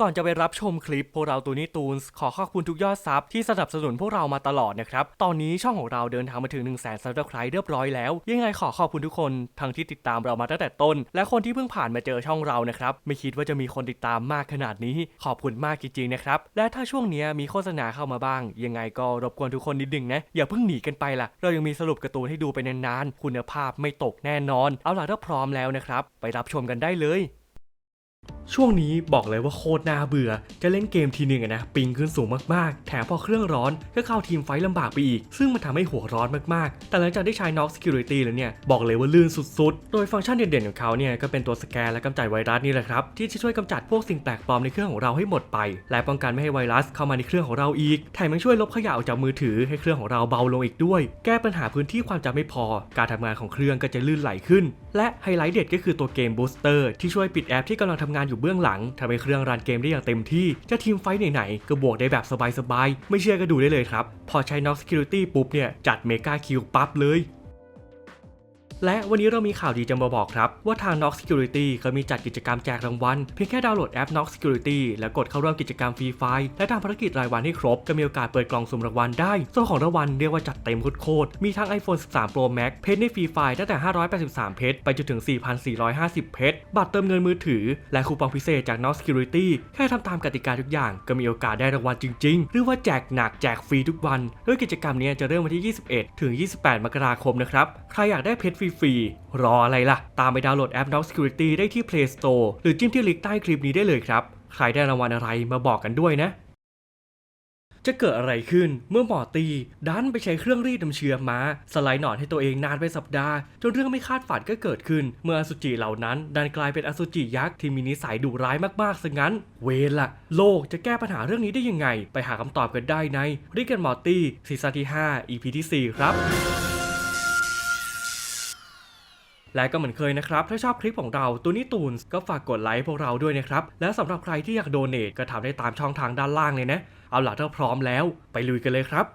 ก่อนจะไปรับชมคลิปพวกเราตูนี่ตูนส์ขอขอบคุณทุกยอดซับที่สนับสนุนพวกเรามาตลอดนะครับ ตอนนี้ช่องของเราเดินทางมาถึง1 0 0 0 0แสนซับสไครต์เรียบร้อยแล้ว ยังไงขอขอบคุณทุกคนทั้งที่ติดตามเรามาตั้งแต่ต้น และคนที่เพิ่งผ่านมาเจอช่องเรานะครับ ไม่คิดว่าจะมีคนติดตามมากขนาดนี้ ขอบคุณมากจริงๆนะครับ และถ้าช่วงนี้มีโฆษณาเข้ามาบ้าง ยังไงก็รบกวนทุกคนนิดนึงนะ อย่าเพิ่งหนีกันไปล่ะ เรายังมีสรุปการ์ตูนให้ดูไปนานๆ คุณภาพไม่ตกแน่นอน เอาล่ะถ้าพร้อมแล้วนะครับ ไปรับชมกันได้เลย ช่วงนี้บอกเลยว่าโคตรน่าเบื่อ จะเล่นเกมทีหนึ่งอะนะปิงขึ้นสูงมากๆ แถมพอเครื่องร้อนก็เข้าทีมไฟลำบากไปอีก ซึ่งมันทำให้หัวร้อนมากๆ แต่หลังจากได้ใช้ Knox Security แล้วเนี่ย บอกเลยว่าลื่นสุดๆ โดยฟังก์ชันเด่นๆของเขาเนี่ย ก็เป็นตัวสแกนและกำจัดไวรัสนี่แหละครับ ที่จะช่วยกำจัดพวกสิ่งแปลกปลอมในเครื่องของเราให้หมดไป และป้องกันไม่ให้ไวรัสเข้ามาในเครื่องของเราอีก แถมยังช่วยลบขยะออกจากมือถือให้เครื่องของเราเบาลงอีกด้วย แก้ปัญหาพื้นที่ความจำไม่พอ การทำงานของเครื่องก็จะลื่นไหลขึ้น และไฮไลท์เด็ดก็คือตัวเกมบูสเตอร์ที่ช่วยปิดแอปที่กำลังทำงานอยู่เบื้องหลังทำให้เครื่องรันเกมได้อย่างเต็มที่ จะทีมไฟท์ไหนๆก็บวกได้แบบสบายๆ ไม่เชื่อก็ดูได้เลยครับ พอใช้น็อกสกิลิตี้ปุ๊บเนี่ย จัดเมกาคิวปั๊บเลย และวันนี้เรามีข่าวดีจะมาบอกครับ ว่าทาง Knox Security เขามีจัดกิจกรรมแจกรางวัล เพียงแค่ดาวน์โหลดแอป Knox Security แล้วกดเข้าร่วมกิจกรรมฟรีไฟล์และทำภารกิจรายวันให้ครบ ก็มีโอกาสเปิดกล่องสุ่มรางวัลได้ส่วนของรางวัลเรียกว่าจัดเต็มโคตรมีทั้ง iPhone 13 Pro Max เพชรในฟรีไฟล์ตั้งแต่ 583 เพชรไปจนถึง 4,450 เพชรบัตรเติมเงินมือถือ และคูปองพิเศษจาก Knox Security แค่ทำตามกติกาทุกอย่าง ก็มีโอกาสได้รางวัลจริง ๆ หรือว่าแจกหนักแจกฟรีทุกวันโดยกิจกรรมนี้จะเริ่มวันที่ 21 ถึง 28 มกราคมนะครับใครอยากได้เพชรฟรีๆ รออะไรล่ะ ตามไปดาวน์โหลดแอป Knox Security ได้ที่ Play Store หรือจิ้มที่ลิงก์ใต้คลิปนี้ได้เลยครับ ใครได้รางวัลอะไรมาบอกกันด้วยนะ จะเกิดอะไรขึ้นเมื่อหมอตี ดันไปใช้เครื่องรีดน้ำเชื้อม้าสไลด์หนอนให้ตัวเองนานเป็นสัปดาห์ จนเรื่องไม่คาดฝันก็เกิดขึ้น เมื่ออสุจิเหล่านั้น ดันกลายเป็นอสุจิยักษ์ที่มีนิสัยดุร้ายมากๆซะงั้น เวรละ โลกจะแก้ปัญหาเรื่องนี้ได้ยังไง ไปหาคำตอบกันได้ในริกันมอตี้ซีซั่นที่ 5 EP ที่ 4 ครับ และก็เหมือนเคยนะครับ ถ้าชอบคลิปของเราตัวนี้ตูนก็ฝากกดไลค์พวกเราด้วยนะครับ และสำหรับใครที่อยากโดเนทก็ทำได้ตามช่องทางด้านล่างเลยนะ เอาล่ะถ้าพร้อมแล้ว ไปลุยกันเลยครับ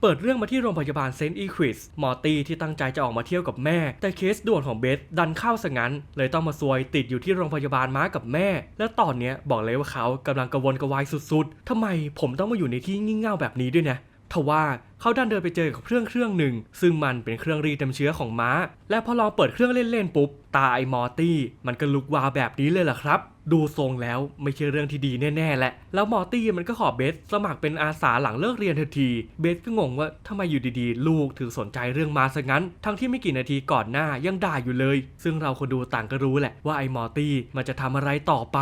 เปิดเรื่องมาที่โรงพยาบาลเซนต์อีควิสมอร์ตี้ที่ตั้งใจจะออกมาเที่ยวกับแม่ แต่เคสด่วนของเบสดันเข้าซะงั้น เลยต้องมาซวยติดอยู่ที่โรงพยาบาลม้ากับแม่ และตอนเนี้ยบอกเลยว่าเขากำลังกระวนกระวายสุดๆทำไมผมต้องมาอยู่ในที่งี่เง่าแบบนี้ด้วยนะ ทว่าเขาดันเดินไปเจอกับเครื่องเครื่องหนึ่ง ซึ่งมันเป็นเครื่องรีดน้ำเชื้อของม้า และพอลองเปิดเครื่องเล่นๆปุ๊บ ตาไอมอร์ตี้ มันก็ลุกวาวแบบนี้เลยล่ะครับ ดูทรงแล้วไม่ใช่เรื่องที่ดีแน่ๆแหละ แล้วมอร์ตี้มันก็ขอเบสสมัครเป็นอาสาหลังเลิกเรียนทันที เบสก็งงว่าทำไมอยู่ดีๆ ลูกถึงสนใจเรื่องม้าซะงั้น ทั้งที่ไม่กี่นาทีก่อนหน้ายังด่าอยู่เลย ซึ่งเราคนดูต่างก็รู้แหละว่าไอมอร์ตี้มันจะทำอะไรต่อไป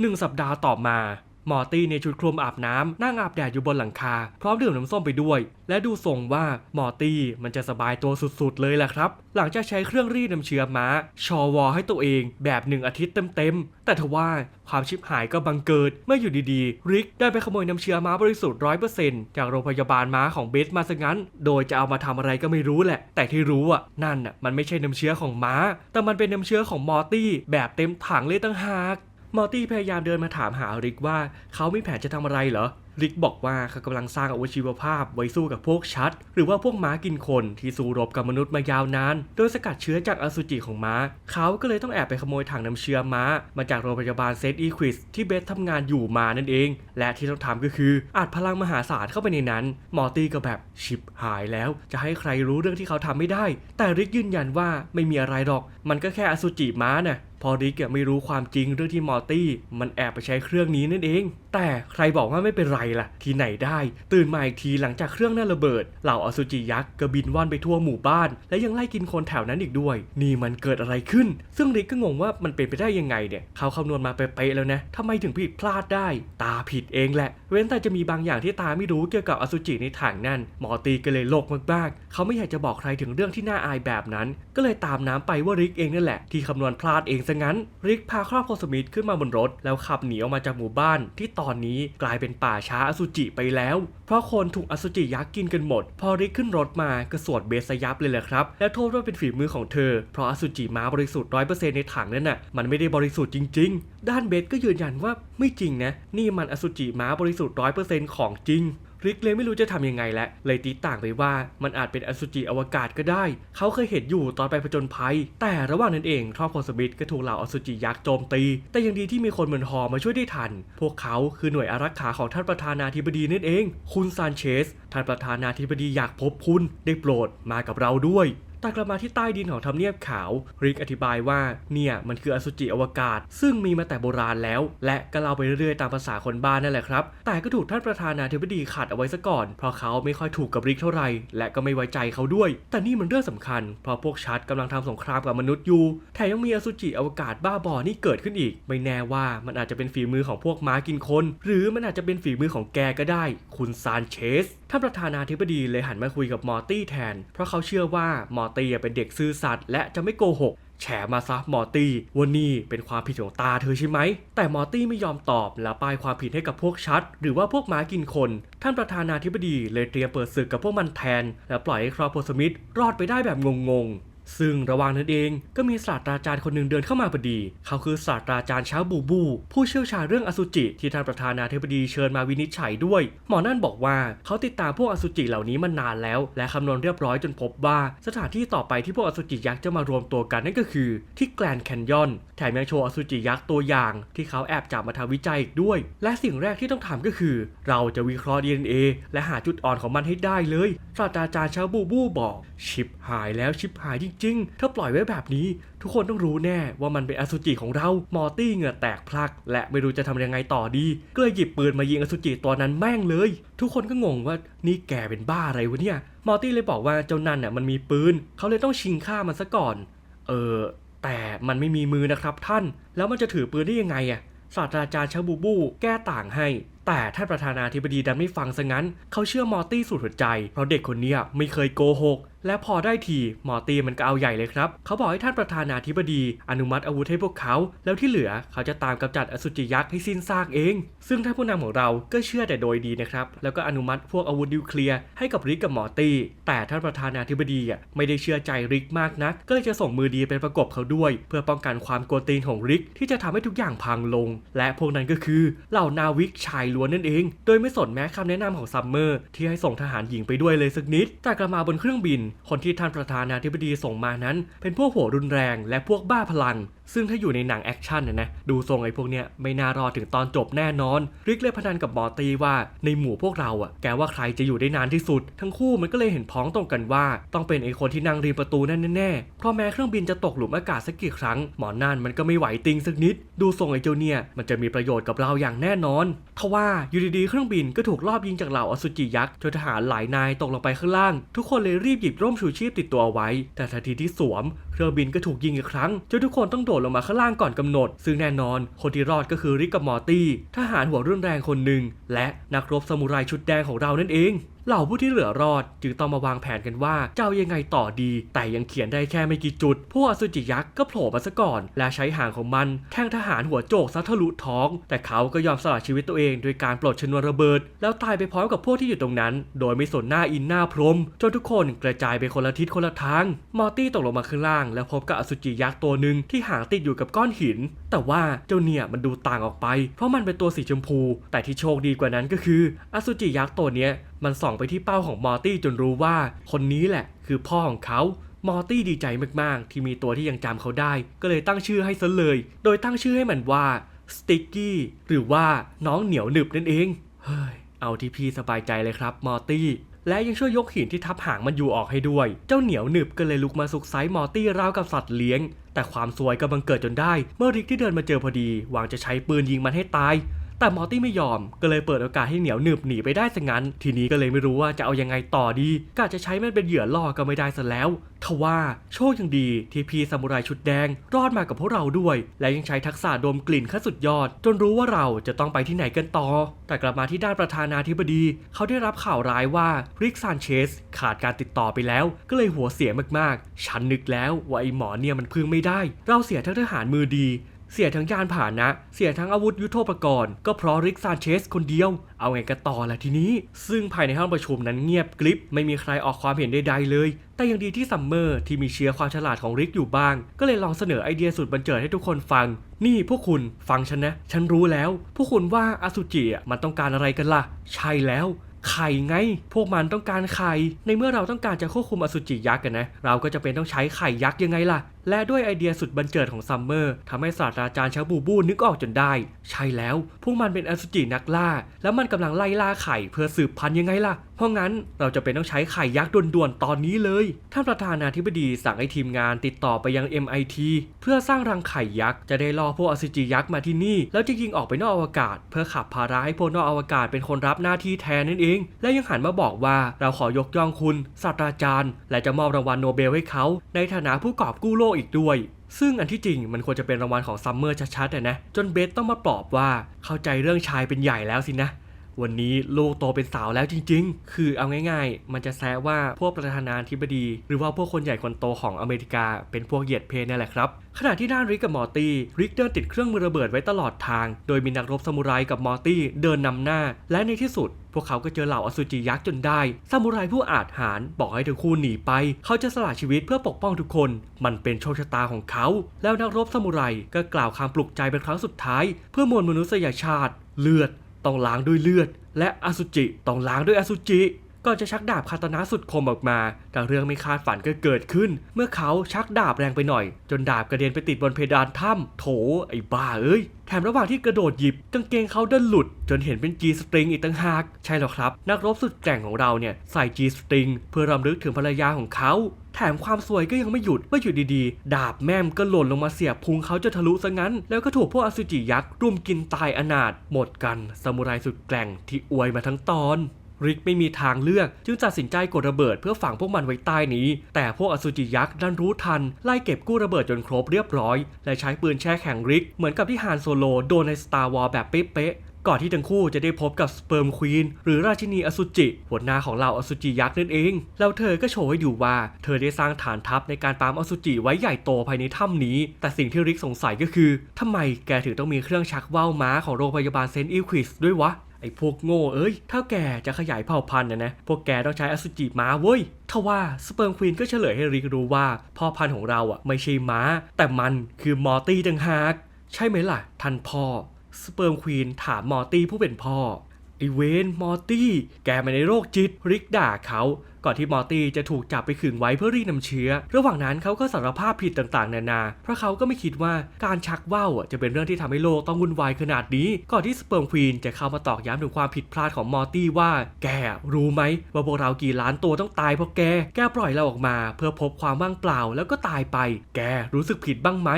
หนึ่งสัปดาห์ต่อมา มอร์ตี้ในชุดคลุมอาบน้ำนั่งอาบแดดอยู่บนหลังคา พร้อมดื่มน้ำส้มไปด้วย และดูทรงว่ามอร์ตี้มันจะสบายตัวสุดๆเลยแหละครับ หลังจากใช้เครื่องรีดน้ำเชื้อม้า ชอวอให้ตัวเองแบบหนึ่งอาทิตย์เต็มๆ แต่ทว่าความชิบหายก็บังเกิดเมื่ออยู่ดีๆ ริกได้ไปขโมยน้ำเชื้อม้าบริสุทธิ์ร้อยเปอร์เซ็นต์จากโรงพยาบาลม้าของเบสมาซะงั้น โดยจะเอามาทำอะไรก็ไม่รู้แหละ แต่ที่รู้อะนั่นอะมันไม่ใช่น้ำเชื้อของม้า แต่มันเป็นน้ำเชื้อของมอร์ตี้แบบเต็มถังเลยตั้งหาก มอร์ตี้พยายามเดินมาถามหาริกว่าเขามีแผนจะทำอะไรเหรอ ริกบอกว่าเขากำลังสร้างอาวุธชีวภาพไว้สู้กับพวกชัด หรือว่าพวกม้ากินคนที่สู้รบกับมนุษย์มายาวนาน โดยสกัดเชื้อจากอสุจิของม้า เขาก็เลยต้องแอบไปขโมยถังน้ำเชื้อม้า มาจากโรงพยาบาลเซนต์อีควิสที่เบสทำงานอยู่มานั่นเอง และที่ต้องทำก็คืออัดพลังมหาศาลเข้าไปในนั้น มอร์ตี้ก็แบบชิบหายแล้ว จะให้ใครรู้เรื่องที่เขาทำไม่ได้ แต่ริกยืนยันว่าไม่มีอะไรหรอก มันก็แค่อสุจิม้าน่ะ พอริกไม่รู้ความจริงเรื่องที่มอร์ตี้มันแอบไปใช้เครื่องนี้นั่นเอง แต่ใครบอกว่าไม่เป็นไรล่ะ ที่ไหนได้ ตื่นมาอีกทีหลังจากเครื่องนั้นระเบิด เหล่าอสุจิยักษ์ก็บินว่อนไปทั่วหมู่บ้าน และยังไล่กินคนแถวนั้นอีกด้วย นี่มันเกิดอะไรขึ้น ซึ่งริกก็งงว่ามันเป็นไปได้ยังไงเนี่ย เขาคำนวณมาเป๊ะแล้วนะทำไมถึงผิดพลาดได้ ตาผิดเองแหละ เว้นแต่จะมีบางอย่างที่ตาไม่รู้เกี่ยวกับอสุจิในถังนั่น มอร์ตี้ก็เลยโลกมากๆ เขาไม่อยากจะบอกใครถึงเรื่องที่น่าอายแบบนั้น ก็เลยตามน้ำไปว่าริกเองนั่นแหละที่คำนวณพลาดเองซะงั้น ริกพาครอบครัวสมิธขึ้นมาบนรถ แล้วขับหนีออกมาจากหมู่บ้าน ที่ตอนนี้กลายเป็นป่าช้าอสุจิไปแล้ว เพราะคนถูกอสุจิยักษ์กินกันหมด พอริกขึ้นรถมาก็สวดเบสยับเลยแหละครับ และโทษว่าเป็นฝีมือของเธอ เพราะอสุจิม้าบริสุทธิ์ร้อยเปอร์เซ็นต์ในถังนั้นน่ะมันไม่ได้บริสุทธิ์จริง ๆ ด้านเบสก็ยืนยันว่าไม่จริงนะนี่มันอสุจิม้าบริสุทธิ์ร้อยเปอร์เซ็นต์ของจริง ริกเลยไม่รู้จะทำยังไงและเลยตีต่างไปว่ามันอาจเป็นอสุจิอวกาศก็ได้ เขาเคยเห็นอยู่ตอนไปผจญภัย แต่ระหว่างนั้นเองครอบครัวสมิธก็ถูกเหล่าอสุจิยักษ์โจมตี แต่ยังดีที่มีคนเหมือนฮอมาช่วยได้ทัน พวกเขาคือหน่วยอารักขาของท่านประธานาธิบดีนั่นเอง คุณซานเชสท่านประธานาธิบดีอยากพบคุณได้โปรดมากับเราด้วย แต่กลับมาที่ใต้ดินของทำเนียบขาว ริกอธิบายว่าเนี่ยมันคืออสุจิอวกาศ ซึ่งมีมาแต่โบราณแล้ว และก็เล่าไปเรื่อยๆตามภาษาคนบ้านนั่นแหละครับ แต่ก็ถูกท่านประธานาธิบดีขัดเอาไว้ซะก่อน เพราะเขาไม่ค่อยถูกกับริกเท่าไหร่และก็ไม่ไว้ใจเขาด้วย แต่นี่มันเรื่องสำคัญ เพราะพวกชัดกำลังทำสงครามกับมนุษย์อยู่แถมยังมีอสุจิอวกาศบ้าบอนี่เกิดขึ้นอีก ไม่แน่ว่ามันอาจจะเป็นฝีมือของพวกม้ากินคน หรือมันอาจจะเป็นฝีมือของแกก็ได้ คุณซานเชส ท่านประธานาธิบดีเลยหันมาคุยกับมอร์ตี้แทน เพราะเขาเชื่อว่ามอร์ตี้เป็นเด็กซื่อสัตย์และจะไม่โกหกแฉมาซะมอร์ตี้ว่านี่เป็นความผิดของตาเธอใช่ไหม แต่มอร์ตี้ไม่ยอมตอบและป้ายความผิดให้กับพวกชัด หรือว่าพวกหมากินคน ท่านประธานาธิบดีเลยเตรียมเปิดศึกกับพวกมันแทน และปล่อยให้ครอบครัวสมิธรอดไปได้แบบงงๆ ซึ่งระหว่างนั้นเองก็มีศาสตราจารย์คนหนึ่งเดินเข้ามาพอดี เขาคือศาสตราจารย์เช้าบูบู ผู้เชี่ยวชาญเรื่องอสุจิที่ท่านประธานาธิบดีเชิญมาวินิจฉัยด้วย หมอนั่นบอกว่าเขาติดตามพวกอสุจิเหล่านี้มานานแล้ว และคำนวณเรียบร้อยจนพบว่า สถานที่ต่อไปที่พวกอสุจิยักษ์จะมารวมตัวกันนั่นก็คือ ที่แกลนแคนยอนแถมยังโชว์อสุจิยักษ์ตัวอย่าง ที่เขาแอบจับมาทำวิจัยอีกด้วย และสิ่งแรกที่ต้องทำก็คือ เราจะวิเคราะห์ DNA และหาจุดอ่อนของมันให้ได้เลยศาสตราจารย์เช้าบูบูบอก ชิปหายแล้วชิปหายจริงๆ ถ้าปล่อยไว้แบบนี้ ทุกคนต้องรู้แน่ว่ามันเป็นอสุจิของเรา มอร์ตี้เหงื่อแตกพลัก และไม่รู้จะทำยังไงต่อดี ก็เลยหยิบปืนมายิงอสุจิตัวนั้นแม่งเลย ทุกคนก็งงว่านี่แกเป็นบ้าอะไรวะเนี่ย มอร์ตี้เลยบอกว่าเจ้านั่นน่ะมันมีปืน เขาเลยต้องชิงฆ่ามันซะก่อน เออ แต่มันไม่มีมือนะครับท่าน แล้วมันจะถือปืนได้ยังไงอะศาสตราจารย์ชาบูบูแก้ต่างให้ แต่ท่านประธานาธิบดีดันไม่ฟังซะงั้น เขาเชื่อมอร์ตี้สุดหัวใจ เพราะเด็กคนนี้ไม่เคยโกหกและพอได้ทีหมอตีมันก็เอาใหญ่เลยครับ เขาบอกให้ท่านประธานาธิบดีอนุมัติอาวุธให้พวกเขา แล้วที่เหลือเขาจะตามกำจัดอสุจิยักษ์ให้สิ้นซากเอง ซึ่งท่านผู้นำของเราก็เชื่อแต่โดยดีนะครับ แล้วก็อนุมัติพวกอาวุธนิวเคลียร์ให้กับริกกับหมอตี แต่ท่านประธานาธิบดีอะไม่ได้เชื่อใจริกมากนัก ก็เลยจะส่งมือดีไปประกบเขาด้วย เพื่อป้องกันความกวตีนของริกที่จะทำให้ทุกอย่างพังลง และพวกนั้นก็คือเหล่านาวิกชายล้วนนั่นเอง โดยไม่สนแม้คำแนะนำของซัมเมอร์ที่ให้ส่งทหารหญิงไปด้วยเลยสักนิดแต่กลับมาบนเครื่องบินคนที่ท่านประธานาธิบดีส่งมานั้น เป็นพวกหัวรุนแรงและพวกบ้าพลัง ซึ่งถ้าอยู่ในหนังแอคชั่นนะนะดูทรงไอ้พวกเนี้ยไม่น่ารอถึงตอนจบแน่นอน ริกเลยพนันกับมอตีว่าในหมู่พวกเราอะแกว่าใครจะอยู่ได้นานที่สุด ทั้งคู่มันก็เลยเห็นพ้องตรงกันว่า ต้องเป็นไอ้คนที่นั่งริมประตูนั่นแน่ๆเพราะแม้เครื่องบินจะตกหลุมอากาศสักกี่ครั้ง หมอนั่นมันก็ไม่ไหวติงสักนิด ดูทรงไอ้เจ้าเนี่ยมันจะมีประโยชน์กับเราอย่างแน่นอนทว่าอยู่ดีๆเครื่องบินก็ถูกลอบยิงจากเหล่าอสุจิยักษ์จนทหารหลายนายตกลงไปข้างล่าง ทุกคนเลยรีบหยิบร่มชูชีพติดตัวเอาไว้ แต่ทันทีที่สวม เครื่องบินก็ถูกยิงอีกครั้งจนทุกคนต้องโดดลงมาข้างล่างก่อนกำหนด ซึ่งแน่นอน คนที่รอดก็คือริกกับมอร์ตี้ทหารหัวรุ่นแรงคนหนึ่งและนักรบซามูไรชุดแดงของเรานั่นเอง เหล่าผู้ที่เหลือรอดจึงต้องมาวางแผนกันว่าจะเอายังไงต่อดี แต่ยังเขียนได้แค่ไม่กี่จุด พวกอสุจิยักษ์ก็โผล่มาซะก่อน และใช้หางของมันแทงทหารหัวโจกซัดทะลุท้อง แต่เขาก็ยอมสละชีวิตตัวเองโดยการปลดชนวนระเบิด แล้วตายไปพร้อมกับพวกที่อยู่ตรงนั้น โดยไม่สนหน้าอินหน้าพรมจนทุกคนกระจายไปคนละทิศคนละทาง มอร์ตี้ตกลงมาข้างล่าง แล้วพบกับอสุจิยักษ์ตัวหนึ่งที่หางติดอยู่กับก้อนหิน แต่ว่าเจ้าเนี่ยมันดูต่างออกไป เพราะมันเป็นตัวสีชมพู แต่ที่โชคดีกว่านั้นก็คือ อสุจิยักษ์ตัวเนี้ย มันส่องไปที่เป้าของมอร์ตี้จนรู้ว่า คนนี้แหละ คือพ่อของเขา มอร์ตี้ดีใจมากๆ ที่มีตัวที่ยังจำเขาได้ ก็เลยตั้งชื่อให้ซะเลย โดยตั้งชื่อให้มันว่าสติกกี้หรือว่าน้องเหนียวหนึบนั่นเอง เฮ้ย เอาที่พี่สบายใจเลยครับมอร์ตี้และยังช่วยยกหินที่ทับหางมันอยู่ออกให้ด้วย เจ้าเหนียวหนึบก็เลยลุกมาสุกไซส์มอร์ตี้ราวกับสัตว์เลี้ยง แต่ความซวยก็บังเกิดจนได้ เมื่อริกที่เดินมาเจอพอดีหวังจะใช้ปืนยิงมันให้ตาย แต่มอร์ตี้ไม่ยอม ก็เลยเปิดโอกาสให้เหนียวหนึบหนีไปได้ซะงั้น ทีนี้ก็เลยไม่รู้ว่าจะเอายังไงต่อดีกะจะใช้มันเป็นเหยื่อล่อก็ไม่ได้ซะแล้วทว่าโชคยังดีที่พีซามูไรชุดแดง รอดมากับพวกเราด้วย และยังใช้ทักษะดมกลิ่นขั้นสุดยอด จนรู้ว่าเราจะต้องไปที่ไหนกันต่อ แต่กลับมาที่ด้านประธานาธิบดี เขาได้รับข่าวร้ายว่าริกซานเชสขาดการติดต่อไปแล้ว ก็เลยหัวเสียมากๆ ฉันนึกแล้วว่าไอ้หมอเนี่ยมันพึ่งไม่ได้ เราเสียทั้งทหารมือดี เสียทั้งยานผ่านะ เสียทั้งอาวุธยุโทโธปกรณ์ ก็เพราะริกซานเชสคนเดียว เอาไงกันต่อล่ะทีนี้ ซึ่งภายในห้องประชุมนั้นเงียบกริบ ไม่มีใครออกความเห็นใดๆเลย แต่ยังดีที่ซัมเมอร์ที่มีเชื้อความฉลาดของริกอยู่บ้าง ก็เลยลองเสนอไอเดียสุดบันเจิดให้ทุกคนฟัง นี่พวกคุณฟังฉันนะ ฉันรู้แล้ว พวกคุณว่าอสุจิอะมันต้องการอะไรกันล่ะ ใช่แล้วไข่ไง พวกมันต้องการไข่ ในเมื่อเราต้องการจะควบคุมอสุจิยักษ์กันนะ เราก็จะเป็นต้องใช้ไข่ยักษ์ยังไงล่ะ และด้วยไอเดียสุดบันเจิดของซัมเมอร์ทำให้ศาสตราจารย์ชาบูบูนึกออกจนได้ ใช่แล้ว พวกมันเป็นอสุจินักล่า แล้วมันกำลังไล่ล่าไข่เพื่อสืบพันธุ์ยังไงล่ะ เพราะงั้นเราจะเป็นต้องใช้ไข่ยักษ์ด่วนๆ ตอนนี้เลย ท่านประธานาธิบดีสั่งให้ทีมงานติดต่อไปยัง MIT เพื่อสร้างรังไข่ยักษ์ จะได้ล่อพวกอสุจิยักษ์มาที่นี่ แล้วจะยิงออกไปนอกอวกาศ เพื่อขับภาระให้พวกนอกอวกาศเป็นคนรับหน้าที่แทนนั่นเอง และยังหันมาบอกว่าเราขอยกย่องคุณศาสตราจารย์ และจะมอบรางวัลโนเบลให้เขา ในฐานะผู้กอบกู้โลกอีกด้วย ซึ่งอันที่จริงมันควรจะเป็นรางวัลของซัมเมอร์ชัดๆนะ จนเบสต้องมาปลอบว่าเข้าใจเรื่องชายเป็นใหญ่แล้วสินะ วันนี้ลูกโตเป็นสาวแล้วจริง ๆ คือเอาง่าย ๆ มันจะแซะว่าพวกประธานาธิบดี หรือว่าพวกคนใหญ่คนโตของอเมริกาเป็นพวกเหยียดเพศนี่แหละครับ ขณะที่ด้านริกกับมอร์ตี้ริกเดินติดเครื่องมือระเบิดไว้ตลอดทาง โดยมีนักรบซามูไรกับมอร์ตี้เดินนำหน้า และในที่สุด พวกเขาก็เจอเหล่าอสุจิยักษ์จนได้ซามูไรผู้อาจหาญบอกให้ทั้งคู่หนีไป เขาจะสละชีวิตเพื่อปกป้องทุกคน มันเป็นโชคชะตาของเขา แล้วนักรบซามูไรก็กล่าวคำปลุกใจเป็นครั้งสุดท้าย เพื่อมวลมนุษยชาติ เลือด ต้องล้างด้วยเลือด และอสุจิต้องล้างด้วยอสุจิ ก่อนจะชักดาบคาตานะสุดคมออกมา แต่เรื่องไม่คาดฝันก็เกิดขึ้น เมื่อเขาชักดาบแรงไปหน่อย จนดาบกระเด็นไปติดบนเพดานถ้ำโถ ไอ้บ้าเอ้ย แถมระหว่างที่กระโดดหยิบกางเกงเขาดันหลุด จนเห็นเป็นจีสตริงอีกต่างหาก ใช่แล้วครับ นักรบสุดแกร่งของเราเนี่ยใส่จีสตริงเพื่อรำลึกถึงภรรยาของเขา แถมความสวยก็ยังไม่หยุดเมื่ออยู่ดีๆ ดาบแม่มก็หล่นลงมาเสียบพุงเขาจะทะลุซะงั้น แล้วก็ถูกพวกอสุจิยักษ์รุมกินตายอนาถหมดกันซามูไรสุดแกร่งที่อวยมาทั้งตอน ริกไม่มีทางเลือก จึงตัดสินใจกดระเบิดเพื่อฝังพวกมันไว้ใต้นี้ แต่พวกอสุจิยักษ์ดันรู้ทัน ไล่เก็บกู้ระเบิดจนครบเรียบร้อย และใช้ปืนแช่แข็งริก เหมือนกับที่ฮานโซโลโดนใน Star Wars แบบเป๊ะก่อนที่ทั้งคู่จะได้พบกับสเปิร์มควีนหรือราชินีอสุจิ หัวหน้าของเหล่าอสุจิยักษ์นั่นเอง แล้วเธอก็โชว์ให้ดูว่า เธอได้สร้างฐานทัพในการปามอสุจิไว้ใหญ่โตภายในถ้ำนี้ แต่สิ่งที่ริกสงสัยก็คือทำไมแกถึงต้องมีเครื่องชักว่าวม้าของโรงพยาบาลเซนต์อีควิสด้วยวะ ไอ้พวกโง่เอ้ย ถ้าแกจะขยายเผ่าพันธุ์นะนะ พวกแกต้องใช้อสุจิม้าเว้ยทว่าสเปิร์มควีนก็เฉลยให้ริกรู้ว่า พ่อพันธุ์ของเราอะไม่ใช่ม้า แต่มันคือมอร์ตี้ดังหาก ใช่ไหมล่ะ ท่านพ่อ สเปิร์มควีนถามมอร์ตี้ผู้เป็นพ่อ ไอเวนมอร์ตี้ แกมาในโรคจิต ริกด่าเขาก่อนที่มอร์ตี้จะถูกจับไปขึงไว้เพื่อรีดน้ำเชื้อ ระหว่างนั้นเขาก็สารภาพผิดต่างๆ นานา เพราะเขาก็ไม่คิดว่าการชักว่าวจะเป็นเรื่องที่ทำให้โลกต้องวุ่นวายขนาดนี้ ก่อนที่สเปิร์มควีนจะเข้ามาตอกย้ำถึงความผิดพลาดของมอร์ตี้ว่า แกรู้ไหมว่าพวกเรากี่ล้านตัวต้องตายเพราะแก แกปล่อยเราออกมา เพื่อพบความว่างเปล่าแล้วก็ตายไป แกรู้สึกผิดบ้างไหม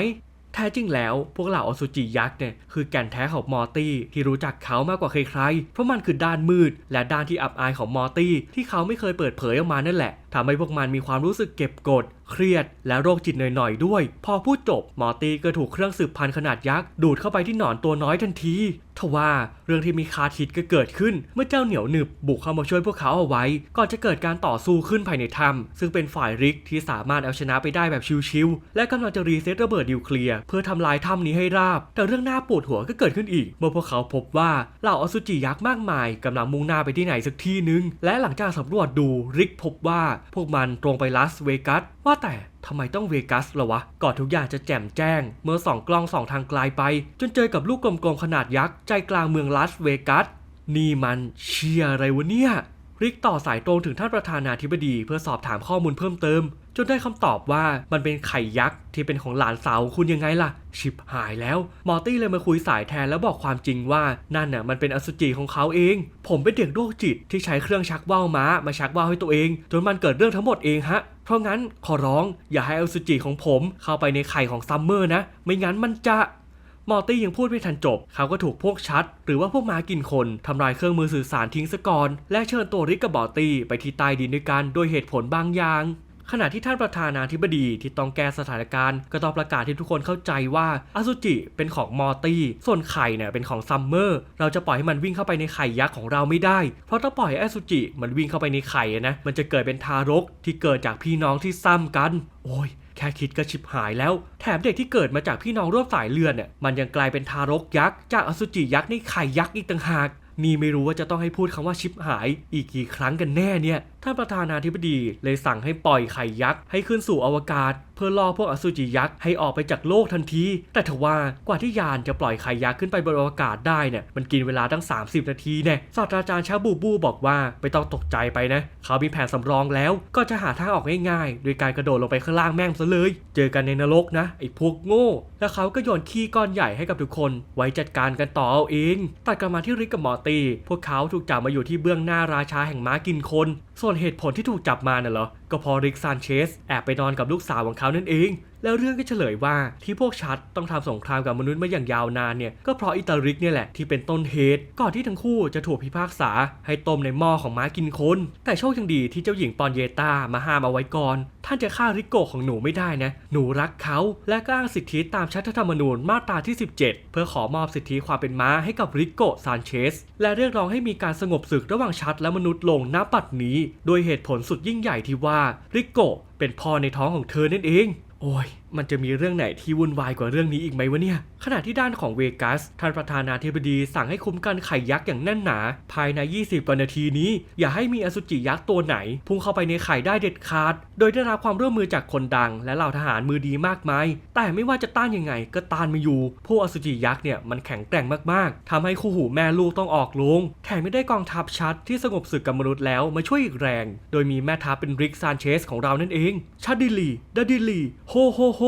แท้จริงแล้วพวกเหล่าอสุจิยักษ์เนี่ยคือแก่นแท้ของมอร์ตี้ที่รู้จักเขามากกว่าใครๆ เพราะมันคือด้านมืด และด้านที่อับอายของมอร์ตี้ที่เขาไม่เคยเปิดเผยออกมานั่นแหละทำให้พวกมันมีความรู้สึกเก็บกด เครียด และโรคจิตหน่อยๆด้วย พอพูดจบหมอตีก็ถูกเครื่องสืบพันธุ์ขนาดยักษ์ดูดเข้าไปที่หนอนตัวน้อยทันทีทว่าเรื่องที่มีคาทิดก็เกิดขึ้น เมื่อเจ้าเหนียวหนึบบุกเข้ามาช่วยพวกเขาเอาไว้ ก่อนจะเกิดการต่อสู้ขึ้นภายในถ้ำซึ่งเป็นฝ่ายริกที่สามารถเอาชนะไปได้แบบชิวๆและกำลังจะรีเซ็ตระเบิดนิวเคลียร์เพื่อทำลายถ้ำนี้ให้ราบ แต่เรื่องน่าปวดหัวก็เกิดขึ้นอีก เมื่อพวกเขาพบว่าเหล่าอสุจิยักษ์มากมายกำลังมุ่งหน้าไปที่ไหนสักที่นึง และหลังจากสำรวจดูริกพบว่าพวกมันตรงไปลาสเวกัสว่าแต่ทำไมต้องเวกัสละวะ ก่อนทุกอย่างจะแจ่มแจ้ง เมื่อส่องกล้องส่องทางไกลไป จนเจอกับลูกกลมๆขนาดยักษ์ใจกลางเมืองลาสเวกัส นี่มันเชียอะไรวะเนี่ย ริกต่อสายตรงถึงท่านประธานาธิบดีเพื่อสอบถามข้อมูลเพิ่มเติม จนได้คำตอบว่ามันเป็นไข่ยักษ์ที่เป็นของหลานสาวคุณยังไงล่ะ ชิบหายแล้ว มอร์ตี้เลยมาคุยสายแทนแล้วบอกความจริงว่านั่นน่ะมันเป็นอสุจิของเขาเอง ผมเป็นเด็กโรคจิตที่ใช้เครื่องชักว่าวม้ามาชักว่าวให้ตัวเอง จนมันเกิดเรื่องทั้งหมดเองฮะ เพราะงั้นขอร้องอย่าให้อสุจิของผมเข้าไปในไข่ของซัมเมอร์นะ ไม่งั้นมันจะ มอร์ตี้ยังพูดไม่ทันจบ เขาก็ถูกพวกชัด หรือว่าพวกมากินคนทำลายเครื่องมือสื่อสารทิ้งซะก่อน และเชิญตัวริกกับบอร์ตี้ไปที่ใต้ดินด้วยกันโดยเหตุผลบางอย่าง ขณะที่ท่านประธานาธิบดีที่ต้องแก้สถานการณ์ก็ต้องประกาศให้ทุกคนเข้าใจว่าอสุจิเป็นของมอร์ตี้ ส่วนไข่เนี่ยเป็นของซัมเมอร์ เราจะปล่อยให้มันวิ่งเข้าไปในไข่ยักษ์ของเราไม่ได้ เพราะถ้าปล่อยให้อสุจิมันวิ่งเข้าไปในไข่นะ มันจะเกิดเป็นทารกที่เกิดจากพี่น้องที่ซ้ำกัน โอ้ยแค่คิดก็ชิบหายแล้ว แถมเด็กที่เกิดมาจากพี่น้องร่วมสายเลือดเนี่ยมันยังกลายเป็นทารกยักษ์จากอสุจิยักษ์ในไข่ยักษ์อีกต่างหากนี่ไม่รู้ว่าจะต้องให้พูดคำว่าชิบหายอีกกี่ครั้งกันแน่เนี่ย ท่านประธานาธิบดีเลยสั่งให้ปล่อยไข่ยักษ์ให้ขึ้นสู่อวกาศ เพื่อล่อพวกอสุจิยักษ์ให้ออกไปจากโลกทันที แต่ทว่ากว่าที่ยานจะปล่อยไข่ยักษ์ขึ้นไปบนอวกาศได้เนี่ยมันกินเวลาตั้ง 30 นาทีเนี่ยศาสตราจารย์ชาบูบูบอกว่าไม่ต้องตกใจไปนะ เขามีแผนสำรองแล้วก็จะหาทางออกง่ายๆโดยการกระโดดลงไปข้างล่างแม่งซะเลย เจอกันในนรกนะไอ้พวกโง่ แล้วเขาก็โยนขี้ก้อนใหญ่ให้กับทุกคน ไว้จัดการกันต่อเอาเองตัดกลับมาที่ริกกับมอตี้พวกเขาถูกจับมาอยู่ที่เบื้องหน้าราชาแห่งม้ากินคนส่วนเหตุผลที่ถูกจับมาน่ะเหรอ ก็เพอริกซานเชสแอบไปนอนกับลูกสาวของเขานั่นเอง แล้วเรื่องก็เฉลยว่าที่พวกชัดต้องทำสงครามกับมนุษย์มาอย่างยาวนานเนี่ยก็เพราะอิตาริกเนี่ยแหละที่เป็นต้นเหตุก่อนที่ทั้งคู่จะถูกพิพากษา ให้ต้มในหม้อของม้ากินคน แต่โชคยังดีที่เจ้าหญิงปอนเยตามาห้ามเอาไว้ก่อน ท่านจะฆ่าริโกของหนูไม่ได้นะ หนูรักเขา และก็อ้างสิทธิตามชัฐธรรมนูญมาตราที่ 17 เพื่อขอมอบสิทธิความเป็นม้าให้กับริโกซานเชส และเรียกร้องให้มีการสงบศึกระหว่างชัดและมนุษย์ลงณบัดนี้ โดยเหตุผลสุดยิ่งใหญ่ที่ว่าริโกเป็นพ่อในท้องของเธอนั่นเอง โอ้ยมันจะมีเรื่องไหนที่วุ่นวายกว่าเรื่องนี้อีกไหมวะเนี่ย ขณะที่ด้านของเวกัสท่านประธานาธิบดีสั่งให้คุ้มกันไข่ยักษ์อย่างแน่นหนา ภายใน 20 กว่านาทีนี้ อย่าให้มีอสุจิยักษ์ตัวไหน พุ่งเข้าไปในไข่ได้เด็ดขาด โดยได้รับความร่วมมือจากคนดัง และเหล่าทหารมือดีมากมาย แต่ไม่ว่าจะต้านยังไงก็ต้านไม่อยู่พวกอสุจิยักษ์เนี่ยมันแข็งแกร่งมากๆทำให้คู่หูแม่ลูกต้องออกลงแถมไม่ได้กองทัพชัดที่สงบศึกกับมนุษย์แล้วมาช่วยอีกแรง โดยมีแม่ทัพเป็นริกซานเชสของเรานั่นเองชาดิลีดาดิลีโฮโฮโฮ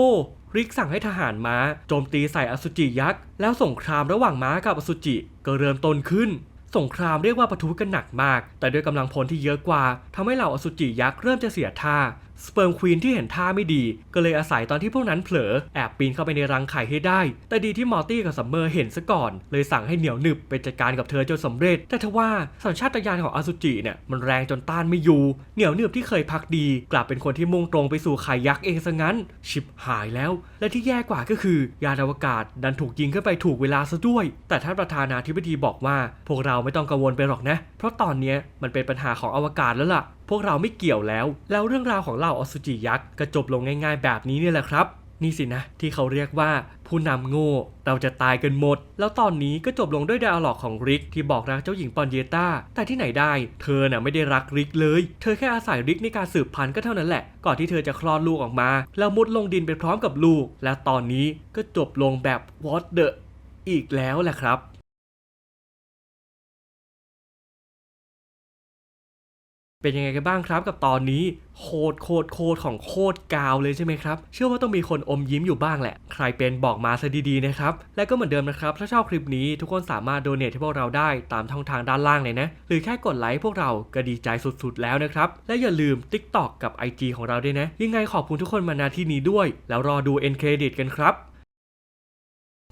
ริกสั่งให้ทหารม้าโจมตีใส่อสุจิยักษ์ แล้วสงครามระหว่างม้ากับอสุจิก็เริ่มต้นขึ้น สงครามเรียกว่าปะทุกันหนักมาก แต่ด้วยกำลังพลที่เยอะกว่าทำให้เหล่าอสุจิยักษ์เริ่มจะเสียท่า สเปิร์มควีนที่เห็นท่าไม่ดี ก็เลยอาศัยตอนที่พวกนั้นเผลอแอบปีนเข้าไปในรังไข่ให้ได้ แต่ดีที่มอร์ตี้กับซัมเมอร์เห็นซะก่อน เลยสั่งให้เหนียวหนึบไปจัดการกับเธอจนสำเร็จ แต่ทว่าสัญชาตญาณของอาสุจิเนี่ยมันแรงจนต้านไม่อยู่ เหนียวหนึบที่เคยพักดี กลับเป็นคนที่มุ่งตรงไปสู่ไข่ยักษ์เองซะงั้น ชิบหายแล้ว และที่แย่กว่าก็คือ ยานอวกาศดันถูกยิงขึ้นไปถูกเวลาซะด้วย แต่ท่านประธานาธิบดีบอกว่า พวกเราไม่ต้องกังวลไปหรอกนะ เพราะตอนนี้มันเป็นปัญหาของอวกาศแล้วล่ะ พวกเราไม่เกี่ยวแล้ว แล้วเรื่องราวของเหล่าอสุจิยักษ์ก็จบลงง่ายๆแบบนี้เนี่ยแหละครับ นี่สินะ ที่เขาเรียกว่าผู้นำโง่ เราจะตายกันหมด แล้วตอนนี้ก็จบลงด้วยไดอะล็อกของริกที่บอกรักเจ้าหญิงปอนเยต้า แต่ที่ไหนได้ เธอน่ะไม่ได้รักริกเลย เธอแค่อาศัยริกในการสืบพันธุ์ก็เท่านั้นแหละ ก่อนที่เธอจะคลอดลูกออกมา แล้วมุดลงดินไปพร้อมกับลูก และตอนนี้ก็จบลงแบบ what the อีกแล้วแหละครับ เป็นยังไงกันบ้างครับ กับตอนนี้โคตรโคตรโคตรของโคตรกาวเลยใช่ไหมครับ เชื่อว่าต้องมีคนอมยิ้มอยู่บ้างแหละ ใครเป็นบอกมาซะดีๆนะครับ และก็เหมือนเดิมนะครับ ถ้าชอบคลิปนี้ทุกคนสามารถโดเนทให้พวกเราได้ตามช่องทางด้านล่างเลยนะ หรือแค่กดไลค์พวกเราก็ดีใจสุดๆแล้วนะครับ และอย่าลืม TikTok กับ IG ของเราด้วยนะ ยังไงขอบคุณทุกคนมาณที่นี้ด้วย แล้วรอดู End Credit กันครับ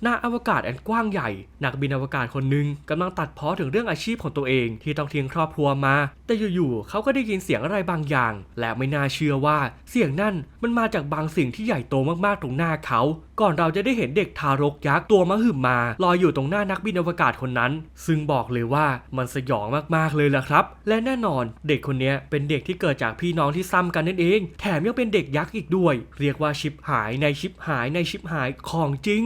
หน้าอวกาศอันกว้างใหญ่ นักบินอวกาศคนหนึ่งกำลังตัดเพ้อถึงเรื่องอาชีพของตัวเองที่ต้องทิ้งครอบครัวมา แต่อยู่ๆเขาก็ได้ยินเสียงอะไรบางอย่าง และไม่น่าเชื่อว่าเสียงนั่นมันมาจากบางสิ่งที่ใหญ่โตมากๆตรงหน้าเขา ก่อนเราจะได้เห็นเด็กทารกยักษ์ตัวมหึมาลอยอยู่ตรงหน้านักบินอวกาศคนนั้น ซึ่งบอกเลยว่ามันสยองมากๆเลยล่ะครับ และแน่นอนเด็กคนนี้เป็นเด็กที่เกิดจากพี่น้องที่ซ้ำกันนั่นเอง แถมยังเป็นเด็กยักษ์อีกด้วย เรียกว่าชิปหายในชิปหายในชิปหายของจริง